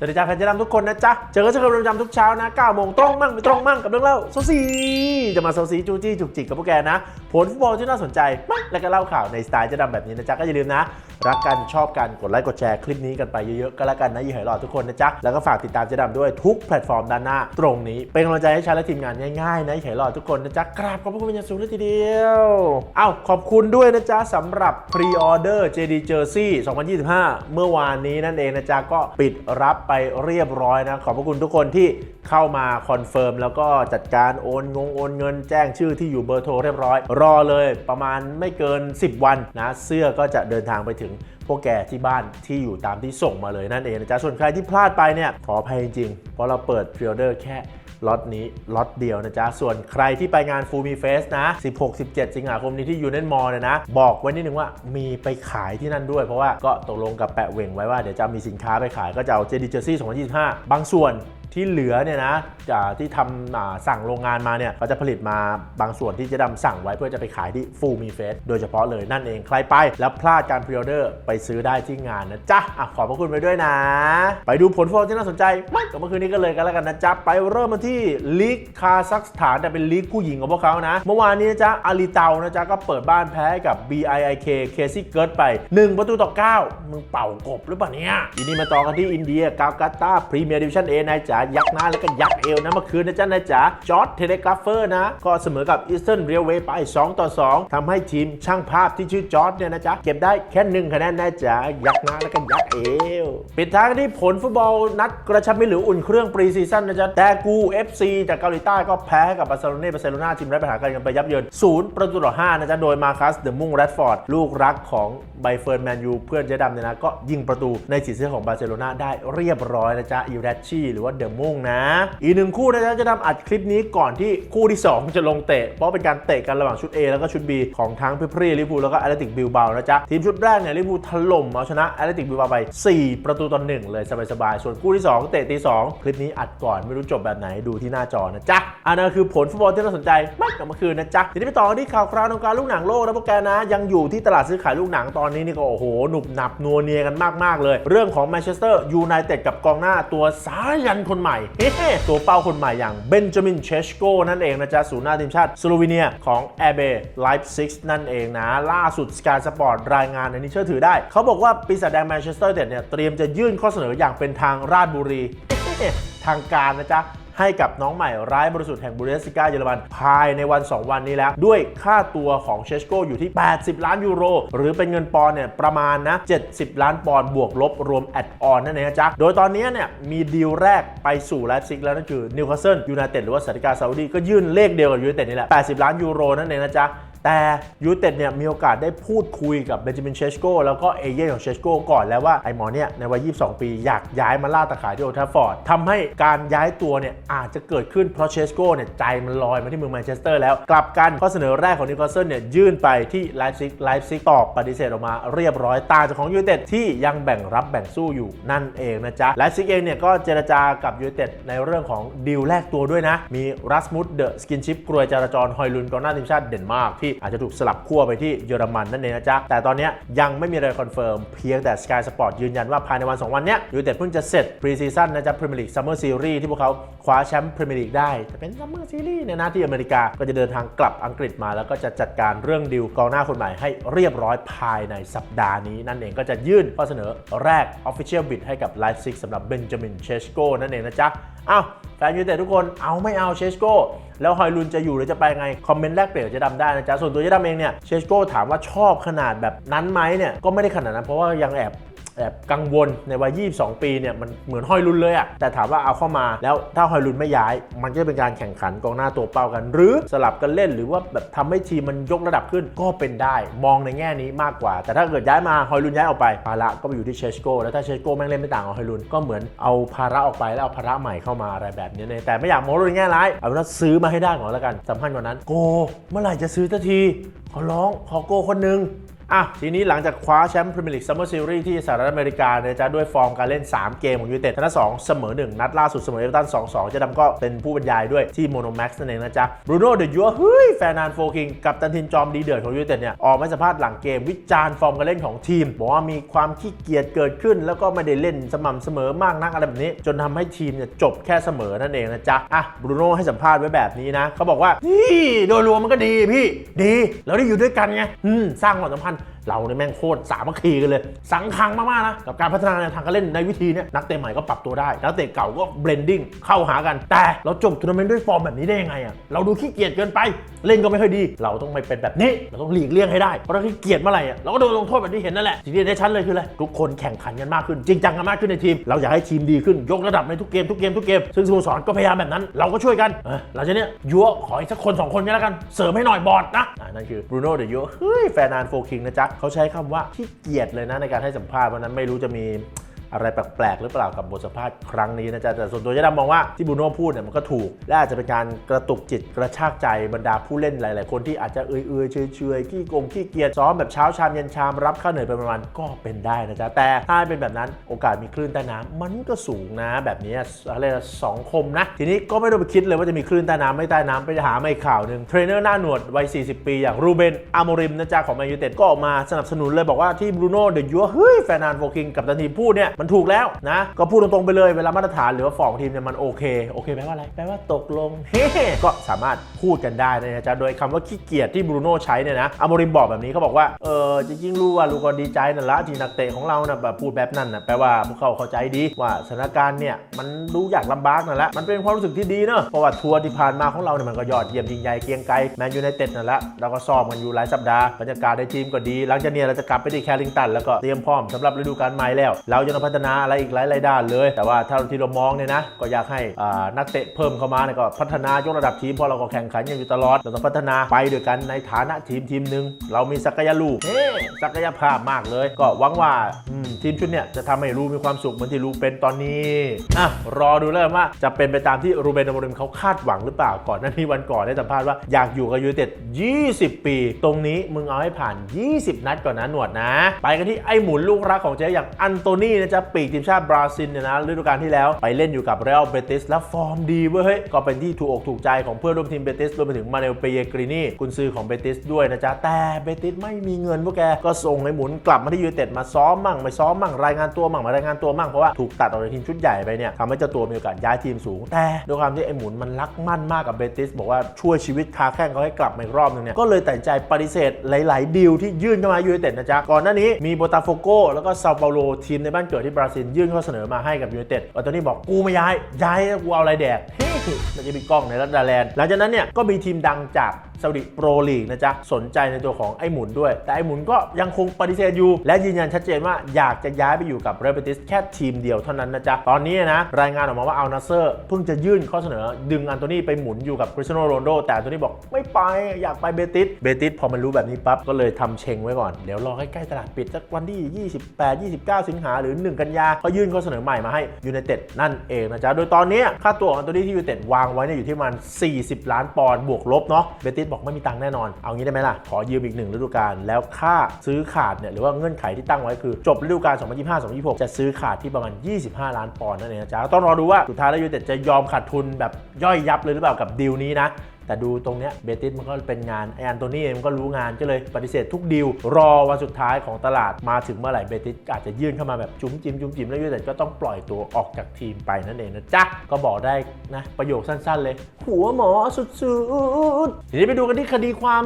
สวัสดีจ้าแฟนเจดำทุกคนนะจ๊ะ เจอกันเจอกันเป็นประจำทุกเช้านะ9โมงตรงมั่งไม่ตรงมั่งกับเรื่องเล่าโซซีจะมาโซซีจูจี้จุกจิกกับพวกแกนะ ผลฟุตบอลที่น่าสนใจมั่งแล้วก็เล่าข่าวในสไตล์เจดำแบบนี้นะจ๊ะ ก็อย่าลืมนะ รักกันชอบกันกดไลค์กดแชร์คลิปนี้กันไปเยอะๆก็แล้วกันนะยี่ห้อหล่อทุกคนนะจ๊ะ แล้วก็ฝากติดตามเจดำด้วยทุกแพลตฟอร์มด้านหน้า ตรงนี้เป็นกำลังใจให้ฉันและทีมงานง่ายๆนะยี่ห้อหล่อทุกคนนะจ๊ะกราบขอบพระคุณเป็นอย่างสูงเลยทีเดียวอ้าขอบคุณด้วยนะจ๊ะสำหรับพรีออเดอร์ JD Jersey 2025 เมื่อวานนี้นั่นเองนะจ๊ะก็ปิดรับไปเรียบร้อยนะ ขอบพระคุณทุกคนที่เข้ามาคอนเฟิร์มแล้วก็จัดการโอนงงโอนเงินแจ้งชื่อที่อยู่เบอร์โทรเรียบร้อย รอเลยประมาณไม่เกิน 10 วันนะเสื้อก็จะเดินทางไปถึงพวกแกที่บ้านที่อยู่ตามที่ส่งมาเลยนั่นเองนะจ๊ะส่วนใครที่พลาดไปเนี่ยขออภัยจริงๆเพราะเราเปิดพรีออเดอร์แค่ ล็อตนี้ล็อตเดียวนะจ๊ะ ส่วนใครที่ไปงานฟูมีเฟสนะ 16-17 สิงหาคมนี้ที่ยูเนียนมอลเนี่ยนะ บอกไว้นิดนึงว่ามีไปขายที่นั่นด้วย เพราะว่าก็ตกลงกับแปะเหว่งไว้ว่าเดี๋ยวจะมีสินค้าไปขายก็จะเอาเจดีเจอร์ซี่2025 บางส่วน ที่เหลือเนี่ยนะจากที่ทำสั่งโรงงานมาเนี่ยเขาจะผลิตมาบางส่วนที่เจะดำสั่งไว้เพื่อจะไปขายที่ฟูมีเฟสโดยเฉพาะเลยนั่นเองใครไป แล้วพลาดการพรีออเดอร์ไปซื้อได้ที่งานนะจ๊ะอะขอบพระคุณไปด้วยนะ ไปดูผลฟุตบอลที่น่าสนใจไม่กับเมื่อคืนนี้กันเลยกันแล้วกันนะจ๊ะ ไปเริ่มมาที่ลีกคาซัคสถานแต่เป็นลีกผู้หญิงของพวกเขานะ เมื่อวานนี้นะจ๊ะอาลีเตานะจ๊ะก็เปิดบ้านแพ้กับ BIIK เคซี่เกิร์ดไป 1 ประตูต่อ 9 มึงเป่ากบหรือเปล่าเนี่ยทีนี้มาต่อกันที่อินเดียกาลกัตตาพรีเมียร์ดิวิชั่นเอนายจ๋ายักหน้าแล้วก็ยักเอวนะเมื่อคืนนะจ๊ะนายจ๋าจอร์ดเทเลกราฟเฟอร์นะ ก็เสมอกับอีสเทิร์นเรียลเวย์ไป 2 ต่อ 2ทำให้ทีมช่างภาพที่ชื่อจอร์ดเนี่ยนะจ๊ะเก็บได้แค่หนึ่งคะแนนนายจ๋ายักหน้าแล้วก็ยักเอว ปิดท้ายกันที่ผลฟุตบอลนัดกระชับมิตรหรืออุ่นเครื่องปรีซีซั่นนะจ๊ะแต่กู FC จากเกาหลีใต้ก็แพ้กับบาร์เซโลนาบาร์เซโลนาทีมไร้ปัญหาการเงินไปยับเยินศูนย์ประตูต่อ5นะจ๊ะโดยมาคัสเดอะมุงแรดฟอร์ดลูกรักของไบเฟิร์นแมนยูเพื่อนเจ๊ดำเนี่ยนะก็ยิงประตูในสีเสื้อของบาร์เซโลนาได้เรียบร้อยนะจ๊ะอีแรชชี่หรือว่าเดอะมุงนะ อีกหนึ่งคู่นะจะเจะดำอัดคลิปนี้ก่อนที่คู่ที่ 2 จะลงเตะ เพราะเป็นการเตะกันระหว่างชุด A แล้วก็ชุด B ของทั้งพิพรีลิเวอร์พูแล้วก็แอตเลติกบิลบานะจ๊ะ ทีมชุดแรกเนี่ยลิเวอร์พูถล่มเอาชนะแอตเลติกบิลบาไป 4 ประตูต่อหนึ่งเลยสบายๆ ส่วนคู่ที่ 2 เตะตีสองคลิปนี้อัดก่อนไม่รู้จบแบบไหนดูที่หน้าจอนะจ๊ะอันนั้นคือผลฟุตบอลที่น่าสนใจมากกับเมื่อคืนนะจ๊ะทีนี้ไปต่อที่ข่าวคราวในวงการลูกหนังโลกนะพวกแกนะ ยังอยู่ที่ตลาดซื้อขายลูกหนังตอนนี้นี่ก็โอ้โหหนุบหนับนัวเนียกันมากๆเลย เรื่องของแมนเชสเตอร์ยูไนเต็ดกับกองหน้าตัวสายันคนใหม่เฮ้ตัวเป้าคนใหม่อย่างเบนจามินเชชโกนั่นเองนะจ๊ะศูนย์หน้าทีมชาติสโลวีเนียของแอเบไลฟ์ซิกนั่นเองนะ ล่าสุดสกายสปอร์ตรายงานในนี้เชื่อถือได้ เขาบอกว่าปีศาจแดงแมนเชสเตอร์เด็ดเนี่ยเตรียมจะยื่นข้อเสนออย่างเป็นทางราชบุรีทางการนะจ๊ะ ให้กับน้องใหม่ร้ายบริสุทธิ์แห่งบูเดสติก้าเยอรมันภายในวัน 2 วันนี้แล้ว ด้วยค่าตัวของเชสโกอยู่ที่ 80 ล้านยูโร หรือเป็นเงินปอนด์เนี่ยประมาณนะ 70 ล้านปอนด์บวกลบรวมแอดออนนั่นเองนะจ๊ะ โดยตอนนี้เนี่ยมีดีลแรกไปสู่ไลฟ์ซิกแล้วนั่นคือนิวคาสเซิลยูไนเต็ดหรือว่าสาติกาซาอุดีก็ยื่นเลขเดียวกับยูไนเต็ดนี่แหละ 80 ล้านยูโรนั่นเองนะจ๊ะ แต่ยูเต็ดเนี่ยมีโอกาสได้พูดคุยกับเบนจามินเชสโกแล้วก็เอเย่นของเชสโกก่อนแล้วว่าไอ้หมอเนี่ยในวัย 22 ปีอยากย้ายมาล่าตะขายที่โอทัฟฟอร์ดทำให้การย้ายตัวเนี่ยอาจจะเกิดขึ้นเพราะเชสโกเนี่ยใจมันลอยมาที่เมืองแมนเชสเตอร์แล้ว กลับกันข้อเสนอแรกของนิวคาสเซิลเนี่ยยื่นไปที่ไลฟ์ซิกไลฟ์ซิกตอบปฏิเสธออกมาเรียบร้อยต่างจากของยูเต็ดที่ยังแบ่งรับแบ่งสู้อยู่นั่นเองนะจ๊ะไลฟ์ซิกเองเนี่ยก็เจรจากับยูเต็ดในเรื่องของดีลแลกตัวด้วยนะมีรัสมุดเดอะสกินชิปกรวยจราจรฮอยลุนกองหน้าทีมชาติเดนมาร์กที่อาจจะถูกสลับขั้วไปที่เยอรมันนั่นเองนะจ๊ะ แต่ตอนนี้ยังไม่มีอะไรคอนเฟิร์มเพียงแต่ Sky Sport ยืนยันว่าภายในวัน 2 วันนี้ยูเต็ดเพิ่งจะเสร็จพรีซีซั่นนะจ๊ะพรีเมียร์ลีกซัมเมอร์ซีรีส์ที่พวกเขาคว้าแชมป์พรีเมียร์ลีกได้จะเป็นซัมเมอร์ซีรีส์เนี่ยนะที่อเมริกาก็จะเดินทางกลับอังกฤษมา แล้วก็จะจัดการเรื่องดิวกองหน้าคนใหม่ให้เรียบร้อยภายในสัปดาห์นี้ นั่นเองก็จะยื่นข้อเสนอแรก Official Bid ให้กับไลฟ์ซิกสำหรับเบนจามินเชสโกนั่นเองนะจ๊ะ อ้าวแฟนยูเต็ดทุกคนเอาไม่เอาเชสโกแล้วฮอยลุนจะอยู่หรือจะไปไง คอมเมนต์แรกเปลี่ยนจะดำได้นะจ๊ะ ส่วนตัวจะดำเองเนี่ยเชสโก้ถามว่าชอบขนาดแบบนั้นไหมเนี่ยก็ไม่ได้ขนาดนั้นเพราะว่ายังแอบ แอบกังวลในวัย 22 ปีเนี่ยมันเหมือนฮอยลุนเลยอะแต่ถามว่าเอาเข้ามาแล้วถ้าฮอยลุนไม่ย้าย มันก็จะเป็นการแข่งขันกองหน้าตัวเป้ากัน หรือสลับกันเล่นหรือว่าแบบทำให้ทีมมันยกระดับขึ้นก็เป็นได้มองในแง่นี้มากกว่า แต่ถ้าเกิดย้ายมาฮอยลุนย้ายออกไปภาระก็ไปอยู่ที่เชสโก้แล้วถ้าเชสโก้แม่งเล่นไม่ต่างกับฮอยลุนก็เหมือนเอาภาระออกไปแล้วเอาภาระใหม่เข้ามาอะไรแบบนี้เนี่ยแต่ไม่อยากมองในแง่ร้ายเอาเป็นว่าซื้อมาให้ได้ก่อนแล้วกันสำคัญกว่านั้น โก เมื่อไหร่จะซื้อสักทีขอร้องขอโกคนหนึง อะทีนี้หลังจากคว้าแชมป์พรีเมียร์ลีกซัมเมอร์ซีรีส์ที่สหรัฐอเมริกาเนี่ยจะด้วยฟอร์มการเล่น 3 เกมของยูไนเต็ดชนะ2เสมอ 1 นัดล่าสุดเสมอเอเวอร์ตัน2-2เจะดำก็เป็นผู้บรรยายด้วยที่โมโนแม็กซ์นั่นเองนะจ๊ะบรูโน่เดยัวเฮ้ยแฟนนานโฟคิงกับตันทีมจอมดีเดือดของยูไนเต็ดเนี่ยออกมาสัมภาษณ์หลังเกมวิจารณ์ฟอร์มการเล่นของทีมบอกว่ามีความขี้เกียจเกิดขึ้น แล้วก็ไม่ได้เล่นสม่ำเสมอมากนักอะไรแบบนี้ จนทำให้ทีมเนี่ยจบแค่เสมอนั่นเองนะจ๊ะอะบรูโน่ให้สัมภาษณ์ไว้แบบนี้นะเขาบอกว่านี่โดยรวมมันก็ดีพี่ดีเราได้อยู่ด้วยกันไงอืมสร้างความสัมพันธ time เราเนี่ยแม่งโคตรสามัคคีกันเลย สังคังมากๆนะกับการพัฒนาในทางการเล่นในวิธีเนี้ยนักเตะใหม่ก็ปรับตัวได้นักเตะเก่าก็เบลนดิ้งเข้าหากัน แต่เราจบทัวร์นาเมนต์ด้วยฟอร์มแบบนี้ได้ยังไงอะเราดูขี้เกียจเกินไปเล่นก็ไม่ค่อยดี เราต้องไม่เป็นแบบนี้เราต้องหลีกเลี่ยงให้ได้เพราะถ้าขี้เกียจเมื่อไหร่อะเราก็โดนลงโทษแบบที่เห็นนั่นแหละสิ่งที่ได้ชั้นเลยคืออะไรทุกคนแข่งขันกันมากขึ้น จริงจังกันมากขึ้นในทีม เราอยากให้ทีมดีขึ้นยกระดับในทุกเกมทุกเกมทุกเกมซึ่งสโมสรก็พยายามแบบนั้น เราก็ช่วยกันเออหลังจากเนี้ยยัวขออีกสักคนสองคนก็แล้วกันเสริมให้หน่อยบอดนะนั่นคือบรูโน่เดยัวเฮ้ยแฟนนานโฟคิงนะจ๊ะเขาใช้คำว่าขี้เกียจเลยนะในการให้สัมภาษณ์วันนั้นไม่รู้จะมี อะไรแปลกๆหรือเปล่ากับบทสัมภาษณ์ครั้งนี้นะจ๊ะแต่ส่วนตัวจะดำมองว่าที่บูโน่พูดเนี่ยมันก็ถูก และอาจจะเป็นการกระตุกจิตกระชากใจบรรดาผู้เล่นหลาย ๆ คนที่อาจจะเอื่อยๆเฉยๆขี้โกงขี้เกียจซ้อมแบบเช้าชามเย็นชามรับค่าเหนื่อยไปประมาณก็เป็นได้นะจ๊ะแต่ถ้าเป็นแบบนั้นโอกาสมีคลื่นใต้น้ำมันก็สูงนะ แบบนี้อะไรนะสองคมนะ ทีนี้ก็ไม่ต้องไปคิดเลยว่าจะมีคลื่นใต้น้ำไม่ใต้น้ำไปหาไม่ข่าวหนึ่งเทรนเนอร์หน้าหนวดวัย 40 ปี อย่างรูเบนอาโมริมนะจ๊ะของแมนยูเต็ดก็ออกมาสนับสนุนเลยบอกว่าที่บรูโน่เดยัวเฮ้ยแฟนนานโฟคิงกับตันทีพูดเนี่ยมันถูกแล้วนะ ก็พูดตรงๆไปเลยเวลามาตรฐานหรือว่าฟอร์มของทีมเนี่ยมันโอเคโอเคแปลว่าอะไรแปลว่าตกลงเฮ้ก็สามารถพูดกันได้นะจ๊ะโดยคำว่าขี้เกียจที่บรูโน่ใช้เนี่ยนะอาโมริมบอกแบบนี้เขาบอกว่าเออจริงๆรู้ว่าลูกก็ดีใจนั่นละที่นักเตะของเรานะแบบพูดแบบนั้นนะแปลว่าพวกเขาเข้าใจดีว่าสถานการณ์เนี่ยมันดูอยากลำบากนั่นแหละมันเป็นความรู้สึกที่ดีเนอะเพราะว่าทัวร์ที่ผ่านมาของเราเนี่ยมันก็ยอดเยี่ยมยิ่งใหญ่เกียงไกรแมนยูไนเต็ดนั่นแหละเราก็ซ้อมกันอยู่หลายสัปดาห์บรรยากาศในทีมก็ดีหลังจากนี้เราจะกลับไปที่แคลิงตันแล้วก็เตรียมพร้อมสำหรับฤดูกาลใหม่แล้ว เราจะพัฒนาอะไรอีกหลายๆด้านเลย แต่ว่าถ้าที่เรามองเนี่ยนะ ก็อยากให้นักเตะเพิ่มเข้ามาเนี่ยก็พัฒนายกระดับทีมเพราะเราก็แข่งขันกันอยู่ตลอดเราต้องพัฒนาไปด้วยกันในฐานะทีมทีมหนึ่งเรามีศักยลูกเฮ้ศักยภาพมากเลย ก็หวังว่าทีมชุดเนี่ยจะทำให้รูมีความสุขเหมือนที่รูเป็นตอนนี้อะรอดูแล้วว่าจะเป็นไปตามที่รูเบนอมริมเขาคาดหวังหรือเปล่าก่อนหน้านี้วันก่อนได้สัมภาษณ์ว่าอยากอยู่กับยูเต็ด 20 ปี ตรงนี้มึงเอาให้ผ่าน 20 นัดก่อนนะหนวดนะ ไปกันที่ไอ้หมุนลูกรักของเจ๊อย่างอันโตนี่นะจ๊ะปีกทีมชาติบราซิลเนี่ยนะฤดูกาลที่แล้วไปเล่นอยู่กับเรอัลเบติสแล้วฟอร์มดีเว้ยเฮ้ยก็เป็นที่ถูกอกถูกใจของเพื่อนร่วมทีมเบติสรวมไปถึงมาเนลเปเยกรินีกุนซือของเบติสด้วยนะจ๊ะแต่เบติสไม่มีเงินพวกแกก็ส่งไอ้หมุนกลับมาที่ยูไนเต็ดมาซ้อมมั่งไม่ซ้อมมั่งรายงานตัวมั่งม่รายงานตัวมั่งเพราะว่าถูกตัดออกจากทีมชุดใหญ่ไปเนี่ยทำให้เจ้าตัวมีโอกาสย้ายทีมสูง แต่ด้วยความที่ไอ้หมุนมันรักมั่นมากกับเบติสบอกว่าช่วยชีวิตคาแข้งเขาให้กลับมาอีกรอบนึงเนี่ยก็เลยตัดใจปฏิเสธหลาย ๆ ดีลที่ยื่นเข้ามายูไนเต็ดนะจ๊ะก่อนหน้านี้มีโบตาโฟโกแล้วก็ซาเปาโลทีมในบ้านเกิดที่บราซิลยื่นข้อเสนอมาให้กับยูไนเต็ดอันโตนี่บอกกูไม่ย้ายย้ายแล้วกูเอาอะไรแดกเฮ้ยมันจะมีกล้องในรัตดาแลนด์หลังจากนั้นเนี่ยก็มีทีมดังจาก ซาอุดิโปรลีกนะจ๊ะ สนใจในตัวของไอ้หมุนด้วย แต่ไอ้หมุนก็ยังคงปฏิเสธอยู่ และยืนยันชัดเจนว่าอยากจะย้ายไปอยู่กับเรเบติสแค่ทีมเดียวเท่านั้นนะจ๊ะ ตอนนี้นะรายงานออกมาว่าอัลนาเซอร์เพิ่งจะยื่นข้อเสนอ ดึงอันโตนี่ไปหมุนอยู่กับคริสเตียโนโรนโดแต่อันโตนี่บอกไม่ไปอยากไปเบติสเบติสพอมันรู้แบบนี้ปั๊บก็เลยทำเชงไว้ก่อนเดี๋ยวรอใกล้ๆตลาดปิดสักวันที่ 28 29 สิงหาหรือ 1 กันยาก็ยื่นข้อเสนอใหม่มาให้ยูไนเต็ดนั่นเองนะจ๊ะโดยตอนนี้ค่าตัวของอันโตนี่ที่ยูไนเต็ดวางไว้เนี่ยอยู่ที่มาณ40 ล้านปอนด์บวกลบเนาะเบติสบอกไม่มีตังค์แน่นอน เอางี้ได้ไหมล่ะ ขอยืมอีกหนึ่งฤดูกาล แล้วค่าซื้อขาดเนี่ยหรือว่าเงื่อนไขที่ตั้งไว้คือ จบฤดูกาล 2025-2026 จะซื้อขาดที่ประมาณ 25 ล้านปอนด์นั่นเองนะจ๊ะต้องรอดูว่าสุดท้ายแล้วยูเต็ดจะยอมขาดทุนแบบย่อยยับเลยหรือเปล่ากับดีลนี้นะ แต่ดูตรงเนี้ยเบติสมันก็เป็นงานไออันโตนี่เองมันก็รู้งานก็เลยปฏิเสธทุกดีลรอวันสุดท้ายของตลาดมาถึงเมื่อไหร่เบติสอาจจะยื่นเข้ามาแบบจุ๋มจิ้มจุ๋มจิ้มแล้วยูไนเต็ดก็ต้องปล่อยตัวออกจากทีมไปนั่นเองนะจ๊ะก็บอกได้นะประโยคสั้นๆเลย หัวหมอสุดๆทีนี้ไปดูกันที่คดีความ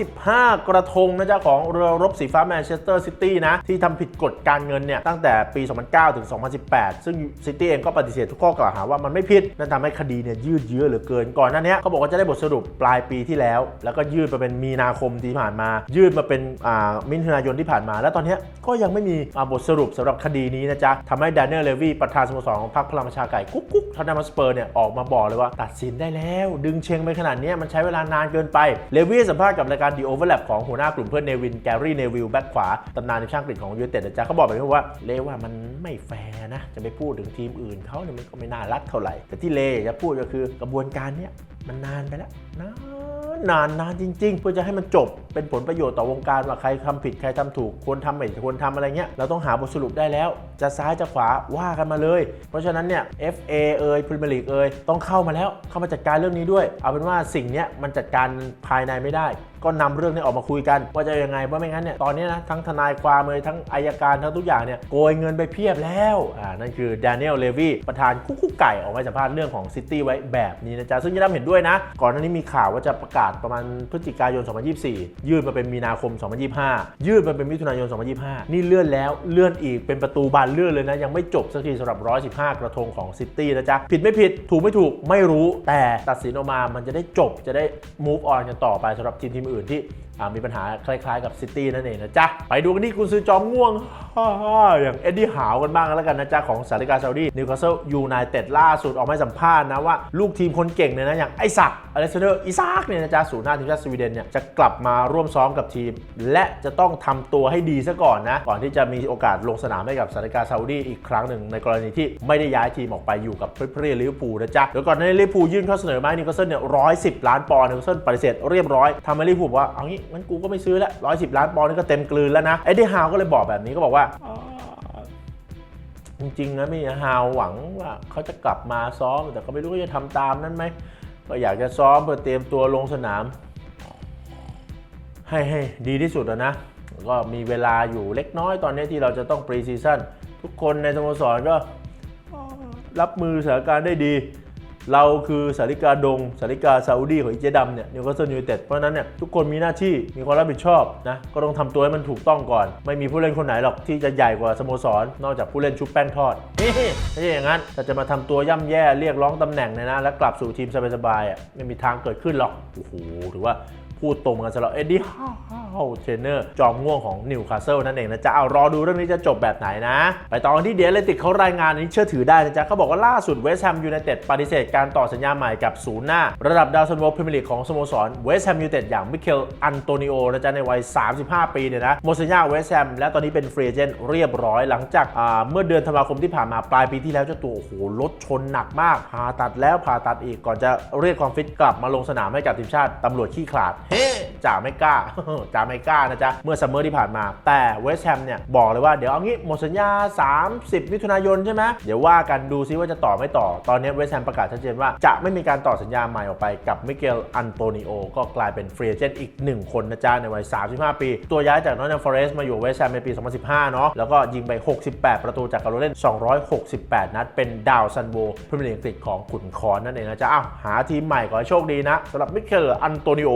115 กระทงนะจ๊ะของเรือรบสีฟ้าแมนเชสเตอร์ซิตี้นะที่ทำผิดกฎการเงินเนี่ยตั้งแต่ปี 2009 ถึง 2018 ซึ่งซิตี้เองก็ปฏิเสธทุกข้อกล่าวหาว่ามันไม่ผิดนั่นทำให้คดีเนี่ยยืดเยื้อเหลือเกินก่อนหน้านี้เขาบอกว่าจะได้บทสรุปปลายปีที่แล้ว แล้วก็ยืดมาเป็นมีนาคมที่ผ่านมา ยืดมาเป็นอ่ามิถุนายนที่ผ่านมา แล้วตอนนี้ก็ยังไม่มีอ่าบทสรุปสำหรับคดีนี้นะจ๊ะทำให้แดเนียลเลวีประธานสโมสรของพรรคพลังประชาไก่กุ๊กกุ๊กทอนนัมสเปอร์เนี่ยออกมาบอกเลยว่าตัดสินได้แล้ว ดึงเชงไปขนาดนี้มันใช้เวลานานเกินไปเลวีให้สัมภาษณ์กับรายการ The Overlap ของหัวหน้ากลุ่มเพื่อนเนวินแกรี่เนวิลแบ็คขวาตำนานในช่างกฤษของยูไนเต็ดนะจ๊ะเขาบอกแบบนี้ว่าเลว่ามันไม่แฟร์นะจะไปพูดถึงทีมอื่นเขาเนี่ยมันก็ไม่น่ารักเท่าไหร่แต่ที่เลจะพูดก็คือกระบวนการเนี้ย มันนานไปแล้วนานนานนานจริง ๆ เพื่อจะให้มันจบเป็นผลประโยชน์ต่อวงการว่าใครทำผิดใครทำถูกควรทำไม่ควรทำอะไรเงี้ยเราต้องหาบทสรุปได้แล้ว จะซ้ายจะขวาว่ากันมาเลย เพราะฉะนั้นเนี่ย FA เอ่ยพรีเมียร์ลีกเอ่ยต้องเข้ามาแล้วเข้ามาจัดการเรื่องนี้ด้วย เอาเป็นว่าสิ่งนี้มันจัดการภายในไม่ได้ ก็นำเรื่องนี้ออกมาคุยกันว่าจะยังไงเพราะไม่งั้นเนี่ยตอนนี้นะทั้งทนายความเลยทั้งอายการทั้งทุกอย่างเนี่ยโกยเงินไปเพียบแล้วอ่านั่นคือด a น i e l ลเลวีประธานคุกคุกไก่ออกมาสัมภาษณ์เรื่องของซิตี้ไว้แบบนี้นะจ๊ะซึ่งจะได้เห็นด้วยนะ ก่อนหน้านี้มีข่าวว่าจะประกาศประมาณพฤศจิกายน 2024 ยืดมาเป็นมีนาคม 2025 ยืดมาเป็นมิถุนายน 2025 นี่เลื่อนแล้วเลื่อนอีกเป็นประตูบานเลื่อนเลยนะ ยังไม่จบสักทีสำหรับ 115 กระทงของซิตี้นะจ๊ะ ผิดไม่ผิดถูกไม่ถูกไม่รู้แต่ตัดสินออกมามันจะได้จบจะได้ move on กันต่อไปสำหรับทีมทีมอื่นที่ มีปัญหาคล้ายๆกับซิตี้นั่นเองนะจ๊ะ ไปดูกันที่กุนซือจอมง่วงอย่างเอ็ดดี้หาวกันบ้างแล้วกันนะจ๊ะ ของสาริกาซาอุดีนิวคาสเซิลยูไนเต็ดล่าสุดออกมาสัมภาษณ์นะว่า ลูกทีมคนเก่งเนี่ยนะ อย่างไอซักอเล็กซานเดอร์อิซากเนี่ยนะจ๊ะศูนย์หน้าทีมชาติสวีเดนเนี่ยจะกลับมาร่วมซ้อมกับทีม และจะต้องทำตัวให้ดีซะก่อนนะก่อนที่จะมีโอกาสลงสนามให้กับสาริกาซาอุดีอีกครั้งหนึ่งในกรณีที่ไม่ได้ย้ายทีมออกไปอยู่กับเพรียลิเวอร์พูลนะจ๊ะเดี๋ยวก่อนหนาลิเวอร์พูลยื่นข้อเสนอมาให้นิวคาสเซิลเนี่ยร้อยสิบล้านปอนด์นิวคาสเซิลปฏิเสธเรียบร้อยทำให้ลิเวอร์พูลว่าเอางี้งั้นกูก็ไม่ซื้อแล้วร้อยสิบล้านปอนด์นี่ก็เต็มกลืนแล้วนะ เอ็ดดี้ฮาวก็เลยบอกแบบนี้ก็บอกว่าจริงๆนะมีฮาวหวังว่าเขาจะกลับมาซ้อม แต่ก็ไม่รู้ว่าจะทำตามนั้นไหมก็อยากจะซ้อมเพื่อเตรียมตัวลงสนาม ให้ให้ดีที่สุดอะนะ ก็มีเวลาอยู่เล็กน้อยตอนนี้ที่เราจะต้องปรีซีซั่นทุกคนในสโมสรก็รับมือสถานการณ์ได้ดี เราคือสาริกาดงสาริกาซาอุดีของอิเจดัมเนี่ยนิวคาสเซิลยูไนเต็ดเพราะฉะนั้นเนี่ยทุกคนมีหน้าที่มีความรับผิดชอบนะก็ต้องทำตัวให้มันถูกต้องก่อน ไม่มีผู้เล่นคนไหนหรอกที่จะใหญ่กว่าสโมสร นอกจากผู้เล่นชุบแป้งทอดนี่ไม่ใช่อย่างนั้นแต่จะมาทำตัวย่ำแย่เรียกร้องตำแหน่งเนี่ยนะแล้วกลับสู่ทีมสบายๆอะไม่มีทางเกิดขึ้นหรอกโอ้โหถือว่า พูดตรงกันสำหรับเอ็ดดี้ฮาวเทรนเนอร์จอมง่วงของนิวคาสเซิลนั่นเองนะจ๊ะเอารอดูเรื่องนี้จะจบแบบไหนนะ ไปต่อกันที่เดียร์เลติกเขารายงานอันนี้เชื่อถือได้นะจ๊ะเขาบอกว่าล่าสุดเวสต์แฮมยูไนเต็ดปฏิเสธการต่อสัญญาใหม่กับศูนย์หน้า ระดับดาวซันโวพรีเมียร์ลีกของสโมสรเวสต์แฮมยูไนเต็ดอย่างมิเคลอันโตนิโอนะจ๊ะในวัย 35 ปีเนี่ยนะหมดสัญญาเวสต์แฮมและตอนนี้เป็นฟรีเอเจนต์เรียบร้อยหลังจากอ่าเมื่อเดือนธันวาคมที่ผ่านมาปลายปีที่แล้วเจ้าตัวโอ้โหรถชนหนักมากผ่าตัดแล้วผ่าตัดอีกก่อนจะเรียกความฟิตกลับมาลงสนามให้กับทีมชาติตำรวจขี้ขลาดเฮ้จ่าไม่กล้า จ่าไม่กล้านะจ๊ะ เมื่อซัมเมอร์ที่ผ่านมา แต่เวสต์แฮมเนี่ยบอกเลยว่าเดี๋ยวเอางี้หมดสัญญา 30 มิถุนายนใช่ไหมเดี๋ยวว่ากันดูซิว่าจะต่อไม่ต่อ ตอนนี้เวสต์แฮมประกาศชัดเจนว่าจะไม่มีการต่อสัญญาใหม่ออกไปกับมิเกลอันโตนิโอก็กลายเป็นฟรีเอเจนต์อีก 1 คนนะจ๊ะในวัย 35 ปี ตัวย้ายจากนอตแฮมฟอเรสต์มาอยู่เวสต์แฮมในปี 2015 เนาะแล้วก็ยิงไป 68 ประตูจากการลงเล่น 268 นัด เป็นดาวซันโวพรีเมียร์ลีกอังกฤษของขุนคอนนั่นเองนะจ๊ะอ้าวหาทีมใหม่ขอให้โชคดีนะสำหรับมิเกลอันโตนิโอ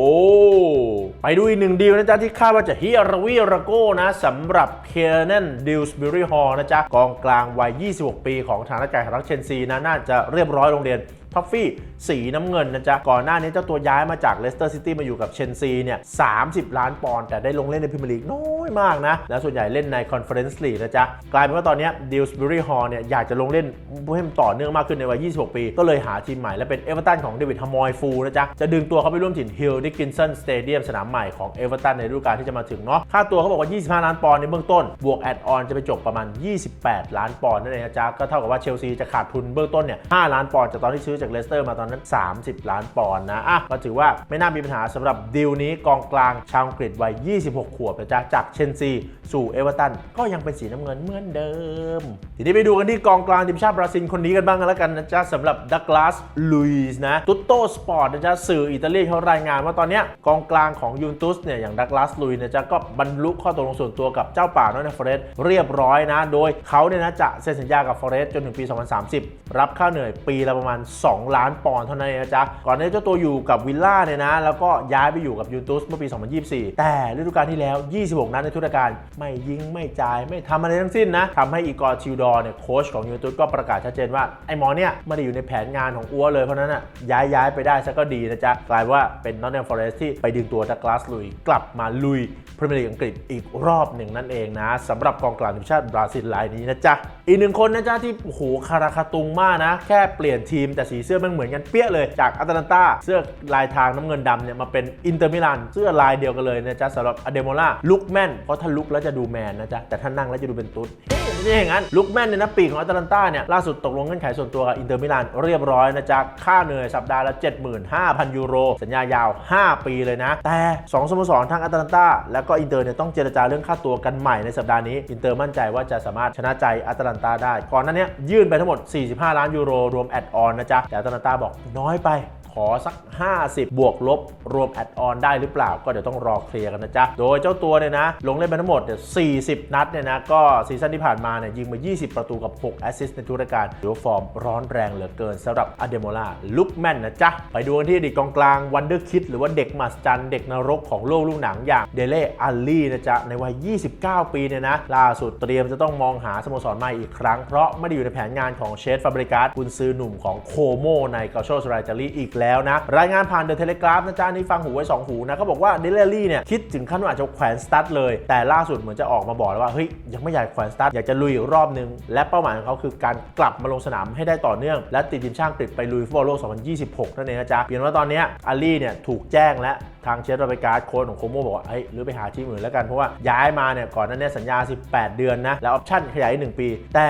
ไปดูอีกหนึ่งดีลนะจ๊ะ ที่คาดว่าจะฮียระวีระโก้นะสำหรับเคนเนนดิลส์บิรีฮอลนะจ๊ะ กองกลางวัย 26 ปีของทางนักการของรักเชนซีนะน่าจะเรียบร้อยโรงเรียน ท็อฟฟี่สีน้ำเงินนะจ๊ะ ก่อนหน้านี้เจ้าตัวย้ายมาจากเลสเตอร์ซิตี้มาอยู่กับเชนซีเนี่ย30ล้านปอนด์แต่ได้ลงเล่นในพรีเมียร์ลีกน้อยมากนะ และส่วนใหญ่เล่นในคอนเฟอเรนซ์ลีกนะจ๊ะ กลายเป็นว่าตอนนี้ดิลส์บิรีฮอลเนี่ยอยากจะลงเล่นให้มันต่อเนื่องมากขึ้นในวัย 26 ปี ก็เลยหาทีมใหม่และเป็นเอเวอร์ตันของเดวิดฮามอยฟูนะจ๊ะ จะดึงตัวเขาไปร่วมทีมฮิลดิกินสันสเตเดียมสนามใหม่ของเอเวอร์ตันในฤดูกาลที่จะมาถึงเนาะค่าตัวเขาบอกว่า 25 ล้านปอนด์ในเบื้องต้นบวกแอดออนจะไปจบประมาณ 28 ล้านปอนด์นั่นเองนะจ๊ะก็เท่ากับว่าเชลซีจะขาดทุนเบื้องต้นเนี่ย5ล้านปอนด์จากตอนที่ซื้อจากเลสเตอร์มาตอนนั้น 30 ล้านปอนด์นะอะก็ถือว่าไม่น่ามีปัญหาสำหรับดีลนี้กองกลางชาวอังกฤษวัย 26 ขวบนะจ๊ะจากเชนซีสู่เอเวอร์ตันก็ยังเป็นสีน้ำเงินเหมือนเดิม ทีนี้ไปดูกันที่กองกลางทีมชาติบราซิลคนนี้กันบ้างกันแล้วกันนะจ๊ะสำหรับดักลาสลุยส์นะตุตโตสปอร์ตนะจ๊ะสื่ออิตาลีเขารายงานว่าตอนเนี้ยกองกลางของยูนตุสเนี่ยอย่างดักลาสลุยส์นะจ๊ะก็บรรลุข้อตกลงส่วนตัวกับเจ้าป่าโนอตแฮมฟอเรสเรียบร้อยนะ โดยเขาเนี่ยนะจะเซ็นสัญญากับฟอเรสจนถึงปี 2030 รับค่าเหนื่อยปีละประมาณ 2ล้านปอนด์เท่านั้นเองนะจ๊ะ ก่อนหน้าเจ้าตัวอยู่กับวิลล่าเนี่ยนะ แล้วก็ย้ายไปอยู่กับยูเวนตุสเมื่อปี 2024 แต่ฤดูกาลที่แล้ว 26 นัดในทุกรายการไม่ยิงไม่จ่ายไม่ทำอะไรทั้งสิ้นนะทำให้อีกอร์ทิวดอร์เนี่ยโค้ชของยูเวนตุสก็ประกาศชัดเจนว่า ไอ้หมอเนี่ยไม่ได้อยู่ในแผนงานของอัวเลยเพราะนั้นอะย้ายย้ายไปได้ซะก็ดีนะจ๊ะกลายว่าเป็นนอตแฮมฟอเรสต์ที่ไปดึงตัวดักลาสลุยกลับมาลุยพรีเมียร์ลีกอังกฤษอีกรอบหนึ่งนั่นเองนะสำหรับกองกลางทีมชาติบราซิลรายนี้นะจ๊ะอีกหนึ่งคนนะจ๊ะที่โหคาราคาตุงมากนะ แค่เปลี่ยนทีมแต่สีเสื้อมันเหมือนกันเปี้ยเลยจากอาตแลนตาเสื้อลายทางน้ำเงินดำเนี่ยมาเป็นอินเตอร์มิลานเสื้อลายเดียวกันเลยนะจ๊ะสำหรับอเดโมล่าลุกแมนเพราะถ้าลุกแล้วจะดูแมนนะจ๊ะแต่ถ้านั่งแล้วจะดูเป็นตุ๊ดเฮ้ยไม่ใช่อย่างนั้นลุกแมนเนี่ยนะปีกของอาตแลนตาเนี่ยล่าสุดตกลงเงื่อนไขส่วนตัวกับอินเตอร์มิลานเรียบร้อยนะจ๊ะค่าเหนื่อยสัปดาห์ละ 75,000 ยูโร สัญญายาว 5 ปีเลยนะ แต่ 2สโมสรทั้งอาตแลนตาและก็อินเตอร์เนี่ยต้องเจรจาเรื่องค่าตัวกันใหม่ในสัปดาห์นี้อินเตอร์มั่นใจว่าจะสามารถชนะใจอาตแลนตาได้ก่อนหน้านี้ยื่นไปทั้งหมด 45 ล้านยูโรรวมแอดออนนะจ๊ะแต่อาตแลนตาบอกน้อยไป ขอสัก 50 บวกลบรวมแอดออนได้หรือเปล่า ก็เดี๋ยวต้องรอเคลียร์กันนะจ๊ะ โดยเจ้าตัวเนี่ยนะ ลงเล่นไปทั้งหมดเนี่ย40 นัดเนี่ยนะ ก็ซีซั่นที่ผ่านมาเนี่ยยิงมา 20 ประตูกับ 6 แอสซิสต์ในทุกรายการถือว่าฟอร์มร้อนแรงเหลือเกินสำหรับอเดโมล่าลุกแมนนะจ๊ะ ไปดูกันที่อดีตกองกลางวันเดอร์คิดหรือว่าเด็กมหัศจรรย์เด็กนรกของโลกลูกหนังอย่างเดเล่อัลลี่นะจ๊ะในวัย 29 ปีเนี่ยนะล่าสุดเตรียมจะต้องมองหาสโมสรใหม่อีกครั้งเพราะไม่ได้อยู่ในแผนงานของเชฟฟาบริกาสกุนซือหนุ่มของโคโมในกาโชสไรจารีอีกแล้วนะ รายงานผ่านเดอะเทเลกราฟนะจ๊ะนี่ฟังหูไว้2หูนะเขาบอกว่าเดลลี่เนี่ยคิดถึงขั้นว่าอาจจะแขวนสตั๊ดเลย แต่ล่าสุดเหมือนจะออกมาบอกแล้วว่าเฮ้ยยังไม่อยากแขวนสตั๊ดอยากจะลุยอีกรอบนึง และเป้าหมายของเขาคือการกลับมาลงสนามให้ได้ต่อเนื่อง และติดทีมชาติอังกฤษไปลุยฟุตบอลโลก 2026 นั่นเองนะจ๊ะเพียงว่าตอนนี้อาลี่เนี่ยถูกแจ้งและทางเชฟโรเบการ์ดโค้ชของโคโมบอกว่าเฮ้ยหรือไปหาทีมอื่นแล้วกันเพราะว่าย้ายมาเนี่ยก่อนหนั้นเนี่ยสัญญา 18 เดือนนะแล้วออปชั่นขยายอีก1ปี แต่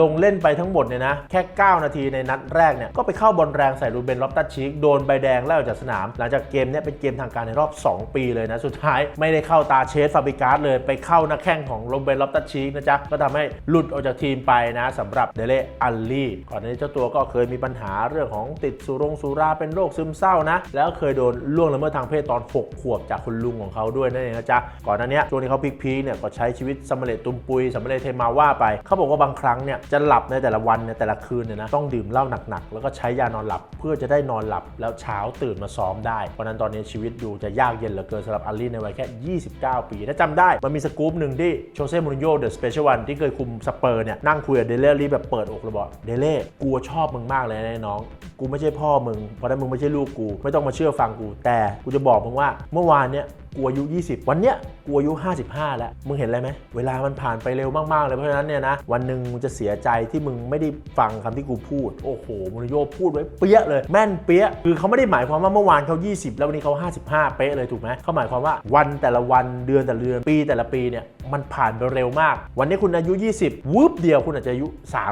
ลงเล่นไปทั้งหมดเนี่ยนะ แค่ 9 นาทีในนัดแรกเนี่ย ก็ไปเข้าบอลแรงใส่รูเบนล็อฟตัสชิก โดนใบแดงไล่ออกจากสนาม หลังจากเกมเนี้ยเป็นเกมทางการในรอบ 2 ปีเลยนะ สุดท้ายไม่ได้เข้าตาเชฟฟาบิการ์ดเลยไปเข้านักแข่งของโรเบนล็อฟตัสชิกนะจ๊ะ ก็ทำให้หลุดออกจากทีมไปนะสำหรับเดเล่อัลลี่ก่อนหน้านี้เจ้าตัวก็เคยมีปัญหาเรื่องของติดสุรงสุราเป็นโรคซึมเศร้านะแล้วเคยโดนล่วงละเมิดทางเพศตอน 6 ขวบจากคุณลุงของเขาด้วยนั่นเองนะจ๊ะก่อนหน้านี้ช่วงที่เขาพีคๆเนี่ยก็ใช้ชีวิตสำเร็จตุมปุยสำเร็จเทมาว่าไปเขาบอกว่าบางครั้งเนี่ยจะหลับในแต่ละวันเนี่ยแต่ละคืนเนี่ยนะต้องดื่มเหล้าหนักๆ แล้วก็ใช้ยานอนหลับเพื่อจะได้นอนหลับแล้วเช้าตื่นมาซ้อมได้เพราะนั้นตอนนี้ชีวิตดูจะยากเย็นเหลือเกินสำหรับอาลีในวัยแค่ 29 ปี ถ้าจำได้มันมีสกู๊ปหนึ่งที่โชเซ่มูรินโญ่เดอะสเปเชียลวันที่เคยคุมสเปอร์เนี่ยนั่งคุยกับเดเล่ลีแบบเปิดอกเลยบอกเดเล่กูชอบมึงมากเลยนะน้อง กูไม่ใช่พ่อมึงเพราะฉะนั้นมึงไม่ใช่ลูกกู ไม่ต้องมาเชื่อฟังกูแต่กูจะบอกมึงว่าเมื่อวานเนี่ย กูอายุ 20 วันเนี้ยกูอายุ 55 แล้ว มึงเห็นอะไรไหม เวลามันผ่านไปเร็วมาก ๆ เลย เพราะฉะนั้นเนี่ยนะ วันหนึ่งมึงจะเสียใจที่มึงไม่ได้ฟังคำที่กูพูด โอ้โหมูรินโญ่พูดไว้เปี้ยเลย แม่นเปี้ย คือเขาไม่ได้หมายความว่าเมื่อวานเขา 20 แล้ววันนี้เขา 55 เป๊ะเลยถูกไหมเขาหมายความว่าวันแต่ละวันเดือนแต่ละเดือนปีแต่ละปีเนี่ย มันผ่านไปเร็วมาก วันนี้คุณอายุ 20วืบเดียวคุณอาจจะอายุ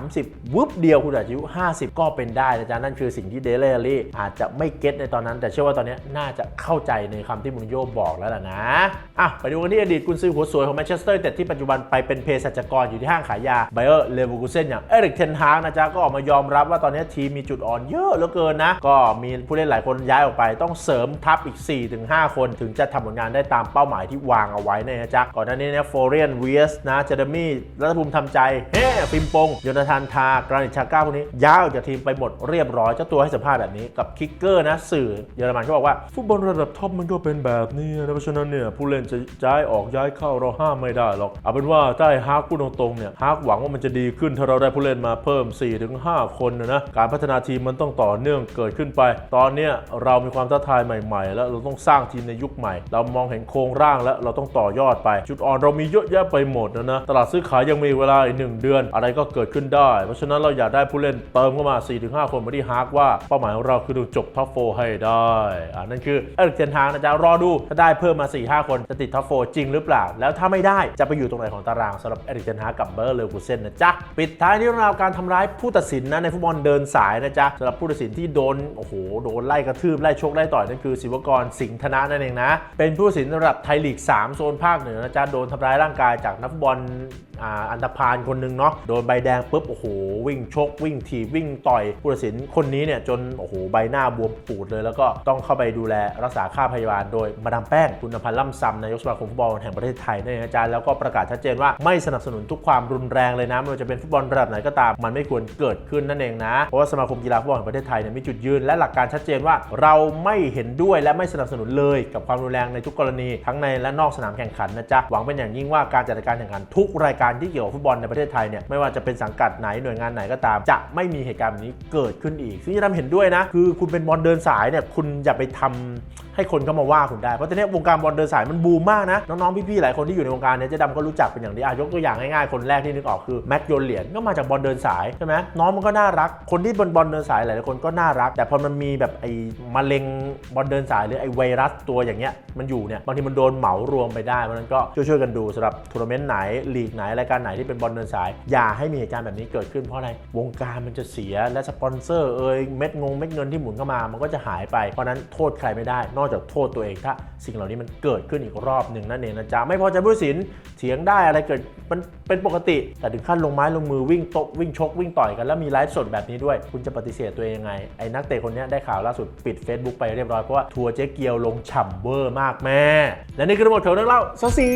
30วืบเดียวคุณอาจจะอายุ 50 ก็เป็นได้นะจ๊ะนั่นคือสิ่งที่เดลลี่อาจจะไม่เก็ตในตอนนั้น แต่เชื่อว่าตอนนี้น่าจะเข้าใจในคำที่มูรินโญ่บอกแล้วล่ะนะอะไปดูกันที่อดีตกุนซือหัวสวยของแมนเชสเตอร์แต่ที่ปัจจุบันไปเป็นเภสัชกรอยู่ที่ห้างขายยาไบเออร์เลเวอร์กูเซนอย่างเอริกเทนฮากนะจ๊ะก็ออกมายอมรับว่าตอนนี้ทีมมีจุดอ่อนเยอะเหลือเกินนะ ก็มีผู้เล่นหลายคนย้ายออกไปต้องเสริมทัพอีก 4-5 คนถึงจะทำผลงานได้ตามเป้าหมายที่วางเอาไว้นะจ๊ะก่อนหน้านี้เนี่ยโฟเรียนเวียสนะเจเดมี่รัตภูมิทำใจ เฮ้ฟิมปงโยนาธานทากรานิชาก้าพวกนี้ย้ายออกจากทีมไปหมดเรียบร้อย เจ้าตัวให้สัมภาษณ์แบบนี้กับคิกเกอร์นะสื่อเยอรมันเขาบอกว่า ฟุตบอลระดับท็อปมันก็เป็นแบบนี้นะเพราะฉะนั้นเนี่ยผู้เล่นจะย้ายออกย้ายเข้าเราห้ามไม่ได้หรอกเอาเป็นว่าถ้าให้ฮาร์กพูดตรงๆเนี่ยฮาร์กหวังว่ามันจะดีขึ้นถ้าเราได้ผู้เล่นมาเพิ่ม 4-5 คนนะนะการพัฒนาทีมมันต้องต่อเนื่องเกิดขึ้นไป ตอนเนี้ยเรามีความท้าทายใหม่ ๆ แล้วเราต้องสร้างทีมในยุคใหม่ เรามองเห็นโครงร่างแล้วเราต้องต่อยอดไป จุดอ่อนเรามีเยอะแยะไปหมดนะนะ ตลาดซื้อขายยังมีเวลาอีกหนึ่งเดือน อะไรก็เกิดขึ้นได้ เพราะฉะนั้นเราอยากได้ผู้เล่นเติมเข้ามา 4-5 คนมาที่ฮาร์กว่าเป้าหมายของเราคือต้องจบท็อปโฟให้ได้อ่านั่นคือเอริกเทนฮางนะจ๊ะรอดูถ้าได้เพิ่มมา 4-5 คนจะติดท็อปโฟจริงหรือเปล่า แล้วถ้าไม่ได้จะไปอยู่ตรงไหนของตารางสำหรับเอริกเทนฮากับเบอร์เลวกูเซนนะจ๊ะปิดท้ายที่เรื่องราวการทำร้ายผู้ตัดสินนะในฟุตบอลเดินสายนะจ๊ะสำหรับผู้ตัดสินที่โดนโอ้โหโดนไล่กระทืบไล่ชกไล่ต่อยนั่นคือศิวกรสิงห์ธนะนั่นเองนะเป็นผู้ตัดสินระดับไทยลีก 3 โซนภาคเหนือนะจ๊ะโดนทำร้ายร่างกายจากนักฟุตบอลอันธพาลคนหนึ่งเนาะโดนใบแดงปุ๊บโอ้โหวิ่งชก วิ่งถีบวิ่งต่อยผู้ตัดสินคนนี้เนี่ยจนโอ้โหใบหน้าบวมปูดเลย แล้วก็ต้องเข้าไปดูแลรักษาค่าพยาบาลโดยมาดามแป้งคุณพันธ์ล่ำซำนายกสมาคมฟุตบอลแห่งประเทศไทยนั่นเองอาจารย์แล้วก็ประกาศชัดเจนว่าไม่สนับสนุนทุกความรุนแรงเลยนะไม่ว่าจะเป็นฟุตบอลระดับไหนก็ตามมันไม่ควรเกิดขึ้นนั่นเองนะเพราะว่าสมาคมกีฬาฟุตบอลแห่งประเทศไทยเนี่ยมีจุดยืนและหลักการชัดเจนว่า เราไม่เห็นด้วยและไม่สนับสนุนเลย กับความรุนแรงในทุกกรณีทั้งในและนอกสนามแข่งขันนะจ๊ะหวังเป็นอย่างยิ่งว่าการจัดการแข่งขันทุกรายการการที่เกี่ยวกับฟุตบอลในประเทศไทยเนี่ยไม่ว่าจะเป็นสังกัดไหนหน่วยงานไหนก็ตาม จะไม่มีเหตุการณ์แบบนี้เกิดขึ้นอีกซึ่งจะทำเห็นด้วยนะคือคุณเป็นบอลเดินสายเนี่ยคุณอย่าไปทำ ให้คนเข้ามาว่าคุณได้ เพราะตอนนี้วงการบอลเดินสายมันบูมมากนะ น้องๆ พี่ๆ หลายคนที่อยู่ในวงการเนี้ยเจ๊ดำก็รู้จักเป็นอย่างดีอะยกตัวอย่างง่ายๆ คนแรกที่นึกออกคือแม็กโยนเหรียญก็มาจากบอลเดินสายใช่ไหมน้องมันก็น่ารัก คนที่บนบอลเดินสายหลายๆคนก็น่ารัก แต่พอมันมีแบบไอ้มะเร็งบอลเดินสายหรือไอ้ไวรัสตัวอย่างเงี้ยมันอยู่เนี่ยบางทีมันโดนเหมารวมไปได้เพราะนั้นก็ช่วยๆกันดูสำหรับทัวร์นาเมนต์ไหนลีกไหนรายการไหนที่เป็นบอลเดินสาย อย่าให้มีเหตุการณ์แบบนี้เกิดขึ้นเพราะอะไรวงการมันจะเสียและสปอนเซอร์เอ่ยเม็ดงงเม็ดเงินที่หมุนเข้ามามันก็จะหายไปเพราะฉะนั้นโทษใครไม่ได้นอกจากโทษตัวเองถ้าสิ่งเหล่านี้มันเกิดขึ้นอีกรอบหนึ่งนั่นเองนะจ๊ะไม่พอใจผู้ตัดสินเถียงได้อะไรเกิดมันเป็นปกติ แต่ถึงขั้นลงไม้ลงมือวิ่งโตะวิ่งชกวิ่งต่อยกันแล้วมีไลฟ์สดแบบนี้ด้วย คุณจะปฏิเสธตัวเองยังไงไอ้นักเตะคนนี้ได้ข่าวล่าสุดปิด Facebook ไปเรียบร้อยเพราะว่าทัวร์เจ๊เกียวลงฉ่ำเวอร์มากแม่ และนี่คือทั้งหมดเถอะเรื่องเล่าซซี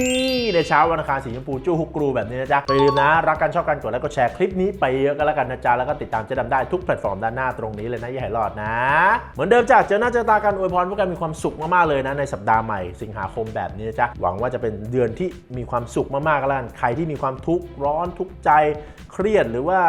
ในเช้าวันอังคารสีชมพูจู้ฮุกกรูแบบนี้นะจ๊ะอย่าลืมนะ รักกันชอบกันกดไลค์กดแชร์คลิปนี้ไปเยอะกันแล้วกันนะจ๊ะแล้วก็ติดตามเจ๊ดำได้ทุกแพลตฟอร์มด้านหน้าตรงนี้เลยนะอย่าให้รอดนะ เหมือนเดิมจ้ะเจอหน้าเจอตากันอวยพรพวกกันมีความสุขมากๆเลยนะในสัปดาห์ใหม่สิงหาคมแบบนี้นะจ๊ะหวังว่าจะเป็นเดือนที่มีความสุขมากๆกันแล้วกันใครที่มีความทุกข์ร้อนทุกข์ใจเครียดหรือว่า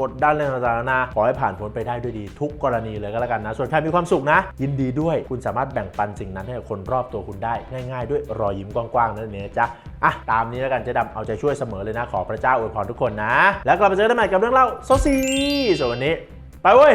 กดดันอะไรต่างๆนาขอให้ผ่านพ้นไปได้ด้วยดีทุกกรณีเลยก็แล้วกันนะ ส่วนใครมีความสุขนะ ยินดีด้วยคุณสามารถแบ่งปันสิ่งนั้นให้กับคนรอบตัวคุณได้ ง่ายๆ ด้วยรอยยิ้มกว้างๆนั่นเองนะจ๊ะอะตามนี้แล้วกันเจะดำเอาใจช่วยเสมอเลยนะ ขอพระเจ้าอวยพรทุกคนนะ แล้วกลับมาเจอกันใหม่กับเรื่องเล่าโซซีส่วนวันนี้ ไปเว้ย